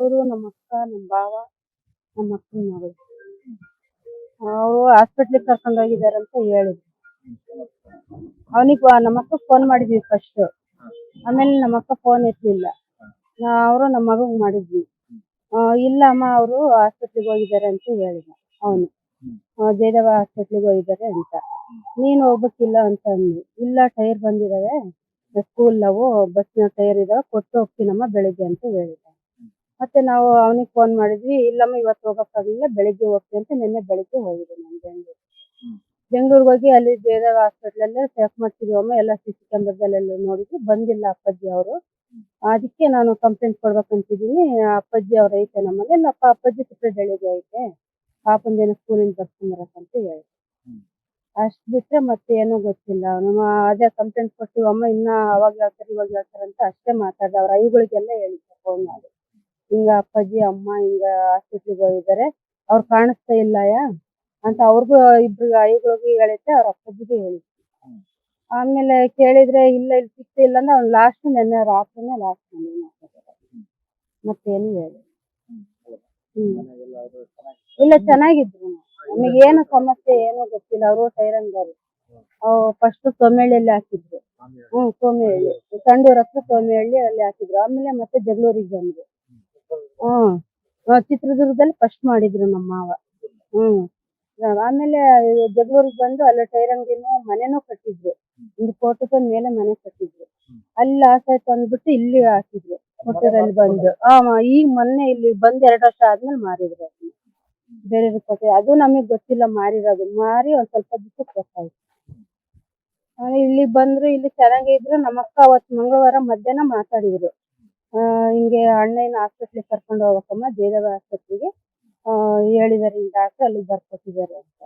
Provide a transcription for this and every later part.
ಅವರು ನಮ್ಮ ಅಕ್ಕ, ನಮ್ಮ ಭಾವ, ನಮ್ಮ ಅಕ್ಕನ ಮಗಳು. ಅವರು ಹಾಸ್ಪಿಟ್ಲಿಗೆ ಕರ್ಕೊಂಡ್ ಹೋಗಿದ್ದಾರೆ ಅಂತ ಹೇಳಿದ್ರು. ಅವನಿಗೆ ನಮ್ಮ ಅಕ್ಕ ಫೋನ್ ಮಾಡಿದ್ವಿ ಫಸ್ಟ್ ಆಮೇಲೆ ನಮ್ಮ ಅಕ್ಕ ಫೋನ್ ಎತ್ತಲಿಲ್ಲ ಅವರು ನಮ್ಮ ಮಗಗ್ ಮಾಡಿದ್ವಿ. ಇಲ್ಲ ಅಮ್ಮ ಅವರು ಹಾಸ್ಪಿಟ್ಲಿಗೆ ಹೋಗಿದ್ದಾರೆ ಅಂತ ಹೇಳಿದ ಅವನು ಜಯದೇವ ಹಾಸ್ಪಿಟ್ಲಿಗೆ ಹೋಗಿದ್ದಾರೆ ಅಂತ. ನೀನು ಹೋಗ್ಬೇಕಿಲ್ಲ ಅಂತ ಅಂದ್ವಿ ಇಲ್ಲ ಟೈರ್ ಬಂದಿದಾವೆ. ಸ್ಕೂಲ್ ನಾವು ಬಸ್ನ ಟೈರ್ ಇದಾವೆ, ಕೊಟ್ಟು ಹೋಗ್ತೀನಮ್ಮ ಬೆಳಿಗ್ಗೆ ಅಂತ ಹೇಳಿದ ಮತ್ತೆ ನಾವು ಅವನಿಗೆ ಫೋನ್ ಮಾಡಿದ್ವಿ ಇಲ್ಲಮ್ಮ ಇವತ್ತು ಹೋಗಕ್ಕಾಗಲಿಲ್ಲ ಬೆಳಿಗ್ಗೆ ಹೋಗ್ತೀವಿ ಅಂತ ನಿನ್ನೆ ಬೆಳಿಗ್ಗೆ ಹೋಗಿದ್ವಿ ನಾನು ಬೆಂಗಳೂರು. ಬೆಂಗಳೂರಿಗೆ ಹೋಗಿ ಅಲ್ಲಿ ಬೇರೆ ಹಾಸ್ಪಿಟಲ್ ಅಲ್ಲೇ ಚೆಕ್ ಮಾಡ್ತಿದ್ವಮ್ಮ ಎಲ್ಲ ಸಿ ಸಿ ಕ್ಯಾಮ್ರಾದಲ್ಲೆಲ್ಲ ನೋಡಿದ್ವಿ ಬಂದಿಲ್ಲ ಅಪ್ಪಾಜಿ ಅವರು. ಅದಕ್ಕೆ ನಾನು ಕಂಪ್ಲೇಂಟ್ ಕೊಡ್ಬೇಕಂತಿದ್ದೀನಿ ಅಪ್ಪಾಜಿ ಅವ್ರ ಐತೆ ನಮ್ಮಲ್ಲಿ ಇಲ್ಲಪ್ಪ ಅಪ್ಪಾಜಿ ಸುತ್ತ ಬೆಳಿಗ್ಗೆ ಐತೆ ಪಾಪಂದೇನು ಸ್ಕೂಲಿಂದ ಅಂತ ಹೇಳಿ ಅಷ್ಟ್ ಬಿಟ್ರೆ ಮತ್ತೆ ಏನೂ ಗೊತ್ತಿಲ್ಲ. ನಮ್ಮ ಅದೇ ಕಂಪ್ಲೇಂಟ್ ಕೊಟ್ಟಿವಮ್ಮ ಇನ್ನ ಅವಾಗ ಹೇಳ್ತಾರೆ ಇವಾಗ ಹೇಳ್ತಾರೆ ಅಂತ ಅಷ್ಟೇ ಮಾತಾಡ್ದ ಅವ್ರ ಐಗಳಿಗೆಲ್ಲ ಹೇಳಿದ್ದೆ ಫೋನ್ ಮಾಡಿ. ಹಿಂಗ ಅಪ್ಪಾಜಿ, ಅಮ್ಮ ಹಿಂಗ ಹಾಸ್ಪಿಟ್ಲಿಗೆ ಹೋಗಿದ್ದಾರೆ ಅವ್ರು ಕಾಣಿಸ್ತಾ ಇಲ್ಲ ಯಾ? ಅಂತ ಅವ್ರಿಗೂ ಇಬ್ರು ಐಗಳಿಗೂ ಹೇಳಿದ್ದೆ ಅವ್ರ ಅಪ್ಪಾಜಿಗೆ ಹೇಳಿದ್ದೆ ಆಮೇಲೆ ಕೇಳಿದ್ರೆ ಇಲ್ಲ, ಇಲ್ಲಿ ಸಿಗ್ತಾ ಇಲ್ಲ ಅಂದ್ರೆ ಅವ್ನು ಲಾಸ್ಟ್ ನೆನ್ನೆ ರಾತ್ರಿನೇ ಲಾಸ್ಟ್ ನೆನ್ನೆ ಮತ್ತೇನು ಹೇಳಿ. ಇಲ್ಲ, ಚೆನ್ನಾಗಿದ್ರು. ನಮಗೆ ಏನು ಸಮಸ್ಯೆ, ಏನು ಗೊತ್ತಿಲ್ಲ. ಅವರು ಸೈರಂಗರು ಫಸ್ಟ್ ಸೋಮೇಳಿಯಲ್ಲಿ ಹಾಕಿದ್ರು. ಹ್ಮ್ ಸೋಮೇಹಳ್ಳಿ ಸಂಡೂರ್ ಹತ್ರ ಸೋಮೇಹಳ್ಳಿ ಅಲ್ಲಿ ಹಾಕಿದ್ರು. ಆಮೇಲೆ ಮತ್ತೆ ಜಗಳೂರಿಗೆ ಬಂದ್ರು. ಹ್ಮ್. ಚಿತ್ರದುರ್ಗದಲ್ಲಿ ಫಸ್ಟ್ ಮಾಡಿದ್ರು ನಮ್ಮ ಮಾವ. ಹ್ಮ್. ಆಮೇಲೆ ಜಗಳೂರಿಗೆ ಬಂದು ಅಲ್ಲಿ ಟೈರಂಗಿನೂ ಮನೆನೂ ಕಟ್ಟಿದ್ರು. ಒಂದು ಕೋಟದ ಮೇಲೆ ಮನೆ ಕಟ್ಟಿದ್ರು. ಅಲ್ಲಿ ಲಾಸ್ ಆಯ್ತು ಅಂದ್ಬಿಟ್ಟು ಇಲ್ಲಿ ಹಾಕಿದ್ರು. ಕೊಟ್ಟದಲ್ಲಿ ಬಂದು. ಆ ಈಗ ಮೊನ್ನೆ ಇಲ್ಲಿ ಬಂದ್ ಎರಡು ವರ್ಷ ಆದ್ಮೇಲೆ ಮಾರಿದ್ರು ಅದನ್ನ. ಬೇರೆ ಕೊಟ್ಟೆ. ಅದು ನಮಗ್ ಗೊತ್ತಿಲ್ಲ ಮಾರಿರೋದು. ಮಾರಿ ಒಂದ್ ಸ್ವಲ್ಪ ದಿವಸಕ್ಕೆ ಇಲ್ಲಿ ಬಂದ್ರು, ಇಲ್ಲಿ ಚೆನ್ನಾಗಿದ್ರು ನಮ್ಮ ಅಕ್ಕ ಅವತ್ತು ಮಂಗಳವಾರ ಮಧ್ಯಾಹ್ನ ಮಾತಾಡಿದ್ರು. ಹಿಂಗೆ ಅಣ್ಣನ ಹಾಸ್ಪಿಟ್ಲಿಗೆ ಕರ್ಕೊಂಡು ಹೋಗ್ಬೇಕಮ್ಮ ಜಯದೇವ ಆಸ್ಪತ್ರೆಗೆ. ಹೇಳಿದಾರೆ ಈ ಡಾಕ್ಟರ್ ಅಲ್ಲಿಗೆ ಬರ್ಕೊಟ್ಟಿದ್ದಾರೆ ಅಂತ.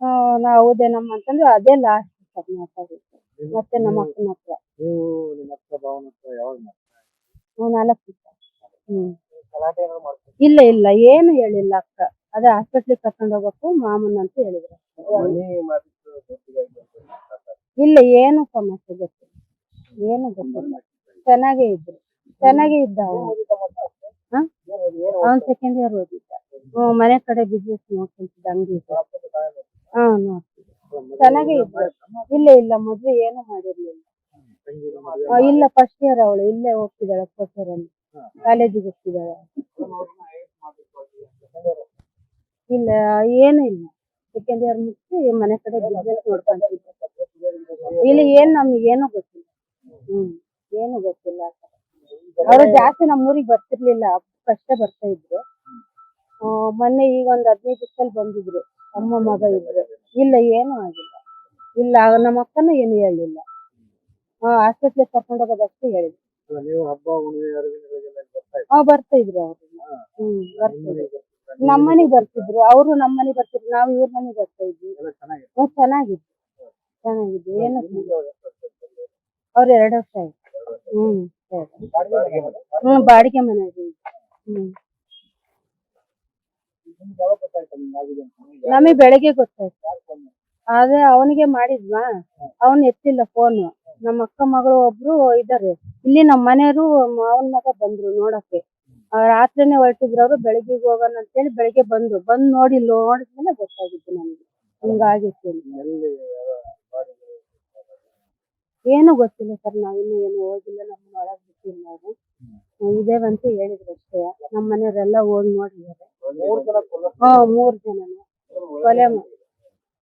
ಆ, ನಾ ಹೌದೇನಮ್ಮ ಅಂತಂದ್ರೆ ಅದೇ ಲಾಸ್ಟ್ ಸರ್ ಮಾತಾಡಿದ್ದು ಮತ್ತೆ ನಮ್ಮ ಅಕ್ಕನ ಹತ್ರ ನೀವು ನಿಮ್ಮ ಅಕ್ಕ ಭಾವನ ಹತ್ರ ಯಾವಾಗ ನಾಲ್ಕು ದಿವ್ಸ. ಹ್ಮ್. ಗಲಾಟೆ ಏನಾದ್ರು ಮಾಡ್ತೀರಾ? ಇಲ್ಲ ಇಲ್ಲ ಏನು ಹೇಳಿಲ್ಲ ಅಕ್ಕ. ಅದೇ ಹಾಸ್ಪಿಟ್ಲಿಗೆ ಕರ್ಕೊಂಡು ಹೋಗಬೇಕು ಮಾಮನ್ ಅಂತ ಹೇಳಿದ್ರು ಮನೆ ಇಲ್ಲ ಏನು ಸಮಸ್ಯೆ ಗೊತ್ತಿಲ್ಲ. ಏನು ಗೊತ್ತಿಲ್ಲ. ಚೆನ್ನಾಗೇ ಇದ್ರು. ಚೆನ್ನಾಗೇ ಇದ್ದ ಅವನ್ ಸೆಕೆಂಡ್ ಇಯರ್ ಓದಿದ್ದ. ಮನೆ ಕಡೆ ಬಿಸ್ನೆಸ್ ನೋಡ್ಕೊಂತಿದ್ದ, ಅಂಗಡಿ. ಹಾ, ನೋಡ್ತಿದ್ದ. ಚೆನ್ನಾಗೇ ಇದ್ದ. ಇಲ್ಲ ಇಲ್ಲ, ಮದ್ವೆ ಏನು ಮಾಡಿರ್ಲಿಲ್ಲ. ಇಲ್ಲ ಫಸ್ಟ್ ಇಯರ್ ಅವಳು, ಇಲ್ಲೇ ಹೋಗ್ತಿದ್ದಾಳೆ ಕೊಟ್ಟೂರಲ್ಲಿ ಕಾಲೇಜಿಗೆ ಹೋಗ್ತಿದ್ದಾಳೆ. ಇಲ್ಲ, ಏನು ಇಲ್ಲ. ಸೆಕೆಂಡ್ ಇಯರ್ ಮುಗಿಸಿ ಮನೆ ಕಡೆ ಬಿಸ್ನೆಸ್ ನೋಡ್ಕೊಂತಿದ್ದ. ಇಲ್ಲಿ ಏನ್ ನಮ್ಗೆ, ಏನು ಗೊತ್ತಿಲ್ಲ. ಹ್ಮ್, ಏನು ಗೊತ್ತಿಲ್ಲ. ಅವರು ಜಾಸ್ತಿ ನಮ್ಮೂರಿಗೆ ಬರ್ತಿರ್ಲಿಲ್ಲ ಕಷ್ಟ ಬರ್ತಾ ಇದ್ರು. ಮೊನ್ನೆ ಈಗ ಒಂದ್ ಹದಿನೈದು ದಿವಸದಲ್ಲಿ ಬಂದಿದ್ರು. ಅಮ್ಮ ಮಗ ಇದ್ರು. ಇಲ್ಲ ಏನು ಆಗಿಲ್ಲ. ಇಲ್ಲ ನಮ್ಮ ಅಕ್ಕನೂ ಏನು ಹೇಳಿಲ್ಲ. ಹಾಸ್ಪಿಟ್ಲಿಗೆ ಕರ್ಕೊಂಡು ಹೋಗೋದಷ್ಟೇ ಹೇಳಿದ್ರು? ಹಾ ಬರ್ತಾ ಇದ್ರು? ಅವ್ರು. ಹ್ಮ್ ಬರ್ತಿದ್ರು? ನಮ್ಮನೆಗ್ ಬರ್ತಿದ್ರು? ಅವರು ನಮ್ಮನೆಗ್ ಬರ್ತಿದ್ರು. ನಾವು ಇವ್ರ ಮನೆಗ್ ಬರ್ತಾ ಇದ್ವಿ. ಚೆನ್ನಾಗಿತ್ತು. ಚೆನ್ನಾಗಿದ್ದು ಏನು ಆಯ್ತು? ಎರಡು ವರ್ಷ ಆಯ್ತು. ಹ್ಮ್? ಹ್ಮ್, ಬಾಡಿಗೆ ಮನೆ ಹ್ಮ್. ನಿಮ್ಗೆ ಬೆಳಗ್ಗೆ ಗೊತ್ತಾಯ್ತು. ಆದ್ರೆ ಅವನಿಗೆ ಮಾಡಿದ್ವಾ? ಅವನ್ ಎತ್ತಿಲ್ಲ ಫೋನ್ ನಮ್ಮ ಅಕ್ಕ ಮಗಳು ಒಬ್ರು ಇದಾರೆ. ಇಲ್ಲಿ ನಮ್ಮ ಮನೆಯವರು ಮಾವನ್ ಮಗ ಬಂದ್ರು ನೋಡಕ್ಕೆ. ರಾತ್ರಿನೇ ಅವರು ಬೆಳಗ್ಗೆ ಹೋಗೋಣ ಅಂತ ಹೇಳಿ ಬೆಳಗ್ಗೆ ಬಂದ್ರು. ಬಂದ್ ನೋಡಿ ನೋಡಿದ್ಮೇಲೆ ಗೊತ್ತಾಗಿತ್ತು ನಮ್ಗೆ. ಹಿಂಗಾಗಿತ್ತು? ಏನು ಗೊತ್ತಿಲ್ಲ ಸರ್, ನಾವಿನ್ನು ಏನು ಹೋಗಿಲ್ಲ ನಮ್ಮನ್ನ ಒಳಗ್ ಬಿಟ್ಟಿಲ್ಲ ನಾವು ಇದೇವಂತ ಹೇಳಿದ್ರು ಅಷ್ಟೇ. ನಮ್ಮ ಮನೆಯವರೆಲ್ಲ ಹೋಗಿ ನೋಡಿದ್ದಾರೆ. ಹಾ, ಮೂರ್ ಜನನು. ಕೊಲೆ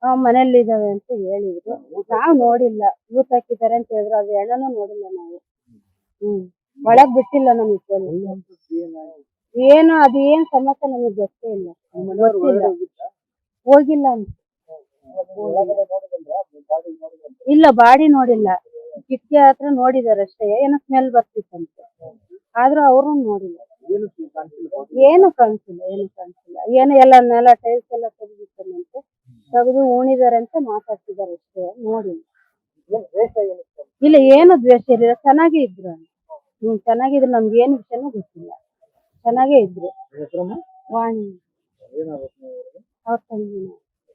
ಹಾ ಮನೇಲಿ ಇದಾವೆ ಅಂತ ಹೇಳಿದ್ರು. ನಾವ್ ನೋಡಿಲ್ಲ. ಊತ್ ಹಾಕಿದ್ದಾರೆ ಅಂತ ಹೇಳಿದ್ರು. ಅದು ಹೆಣನು ನೋಡಿಲ್ಲ ನಾವು. ಹ್ಮ್, ಒಳಗ್ ಬಿಟ್ಟಿಲ್ಲ ನಮಗ್ ಏನು, ಅದು ಏನ್ ಸಮಸ್ಯೆ ನಮಗ್ ಗೊತ್ತೇ ಇಲ್ಲ. ಗೊತ್ತಿಲ್ಲ. ಹೋಗಿಲ್ಲ ಅಂತ? ಇಲ್ಲ, ಬಾಡಿ ನೋಡಿಲ್ಲ. ಕಿಟಕಿ ಹತ್ರ ನೋಡಿದಾರೆ ಅಷ್ಟೇ. ಏನೋ ಸ್ಮೆಲ್ ಬರ್ತಿತ್ತಂತೆ. ಆದ್ರೂ ಅವರು ನೋಡಿಲ್ಲ. ಏನು ಕಾಣಿಸಿಲ್ಲ ಏನು ಕಾಣಿಸಿಲ್ಲ ಏನು ಎಲ್ಲ ನೆಲ ಟೈಲ್ಸ್ ಎಲ್ಲ ತೆಗೆದಿತ್ತಂತೆ. ತೆಗೆದು ಉಣಿದಾರೆ ಅಂತ ಮಾತಾಡ್ತಿದ್ದಾರೆ ಅಷ್ಟೇ. ನೋಡಿ. ಏನ್ ದ್ವೇಷ ಏನು ಇಲ್ಲ ಏನು ದ್ವೇಷ ಇರಲಿಲ್ಲ. ಚೆನ್ನಾಗೇ ಇದ್ರು. ಹ್ಮ್ ಚೆನ್ನಾಗಿದ್ರು. ನಮ್ಗೆ ಏನು ವಿಷಯನೂ ಗೊತ್ತಿಲ್ಲ. ಚೆನ್ನಾಗೇ ಇದ್ರು. ವಾಣಿ. ಅವ್ರ ತಂಗಿ ಹ್ಮ್ ಅವ್ರ